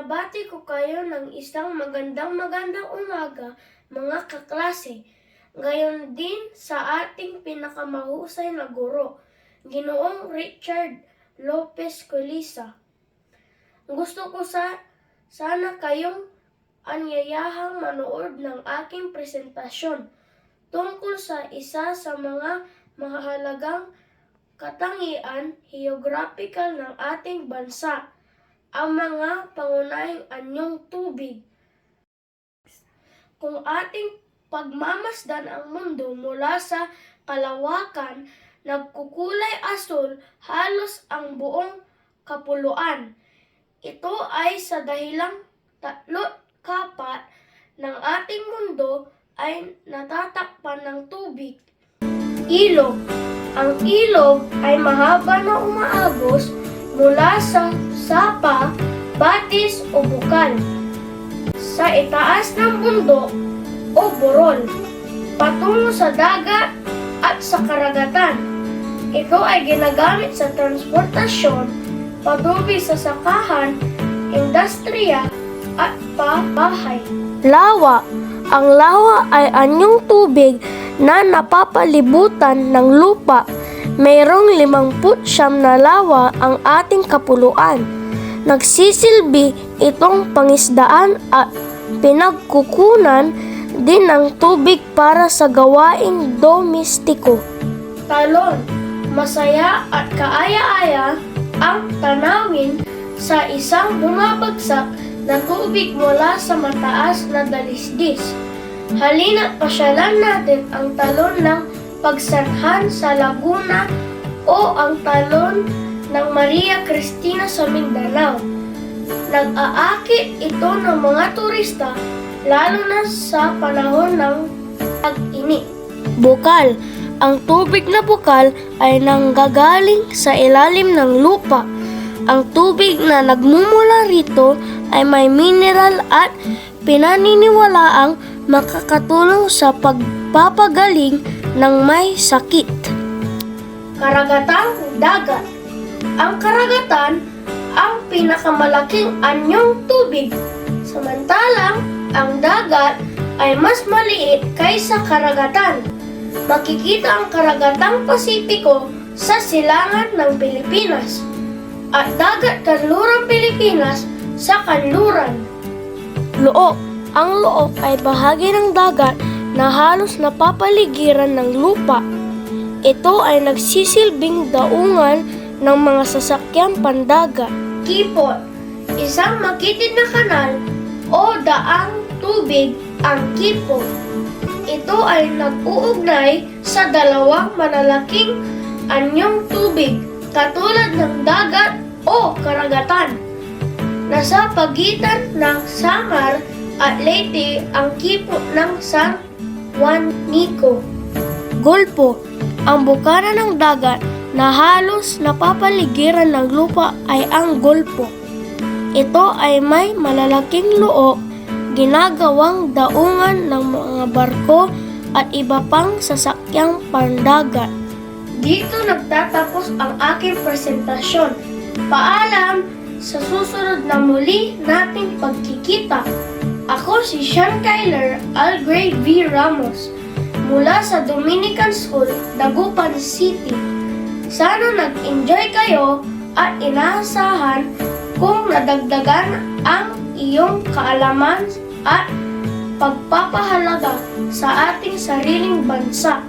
Binabati ko kayo ng isang magandang magandang umaga, mga kaklase. Gayon din sa ating pinakamahusay na guro, Ginoong Richard Lopez Colisa. Gusto ko sa sana kayong anyayahang manood ng aking presentasyon tungkol sa isa sa mga mahalagang katangian geographical ng ating bansa, ang mga pangunahing anyong tubig. Kung ating pagmamasdan ang mundo mula sa kalawakan, nagkukulay asul halos ang buong kapuluan. Ito ay sa dahilang tatlo't kapat ng ating mundo ay natatakpan ng tubig. Ilog. Ang ilog ay mahaba na umaagos mula sa sapa, bukal sa itaas ng bundok o burol patungo sa dagat at sa karagatan. Ito ay ginagamit sa transportasyon, patuloy sa sakahan, industriya at pabahay. Lawa Ang lawa ay anyong tubig na napapalibutan ng lupa. Mayroong limangput siyam na lawa ang ating kapuluan. Nagsisilbi itong pangisdaan at pinagkukunan din ng tubig para sa gawaing domestiko. Talon, masaya at kaaya-aya ang tanawin sa isang bumabagsak na tubig mula sa mataas na dalisdis. Halina't pasyalan natin ang talon ng pagsanhan sa Laguna o ang talon ng Maria Cristina sa Mindanao. Nag-aakit ito ng mga turista lalo na sa panahon ng tag-init. Bukal. Ang tubig na bukal ay nanggagaling sa ilalim ng lupa. Ang tubig na nagmumula rito ay may mineral at pinaniniwalaang makakatulong sa pagpapagaling ng may sakit. Karagatang dagat. Ang karagatan ang pinakamalaking anyong tubig. Samantalang ang dagat ay mas maliit kaysa karagatan. Makikita ang karagatang Pasipiko sa silangan ng Pilipinas at dagat kanlurang Pilipinas sa kanluran. Loo. Ang loo ay bahagi ng dagat na halos napapaligiran ng lupa. Ito ay nagsisilbing daungan ng mga sasakyang pandagat. Kipot. Isang makitid na kanal o daang tubig ang kipot. Ito ay nag-uugnay sa dalawang malalaking anyong tubig katulad ng dagat o karagatan. Nasa pagitan ng Samar at Leyte ang kipot ng San Juanico. Gulpo, ang bukana ng dagat na halos napapaligiran ng lupa ay ang gulpo. Ito ay may malalaking loo, ginagawang daungan ng mga barko at iba pang sasakyang pandagat. Dito nagtatapos ang aking presentasyon. Paalam sa susunod na muli nating pagkikita. Ako si Sean Kyler Algrade V. Ramos mula sa Dominican School, Dagupan City. Sana nag-enjoy kayo at inaasahan kung nadagdagan ang iyong kaalaman at pagpapahalaga sa ating sariling bansa.